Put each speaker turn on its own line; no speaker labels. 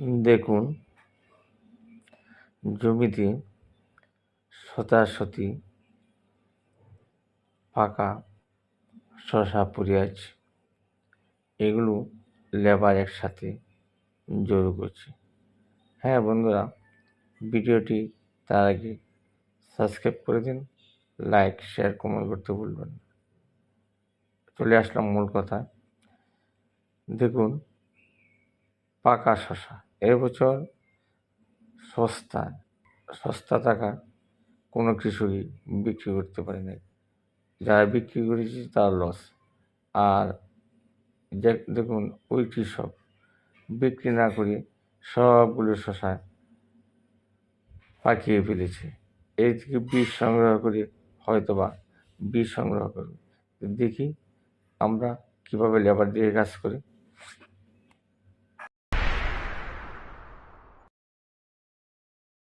দেখুন, জমিতে শতাশতি পাকা শশা পড়ে এগুলো লেবার একসাথে জড়ো করছে। হ্যাঁ বন্ধুরা, ভিডিওটি তার আগে সাবস্ক্রাইব করে দিন, লাইক, শেয়ার, কমেন্ট করতে ভুলবেন না। চলে আসলাম মূল কথা। দেখুন, পাকা শশা। এবছর সস্তা সস্তা টাকা কোনো কৃষকই বিক্রি করতে পারে নাই। যারা বিক্রি করেছে তার লস আর দেখুন, ওই কৃষক বিক্রি না করে সবগুলো শশা পাকিয়ে ফেলেছে। এই থেকে বীজ সংগ্রহ করে হয়তো বা বীজ সংগ্রহ করবে। দেখি আমরা কীভাবে লেবার দিয়ে কাজ করি।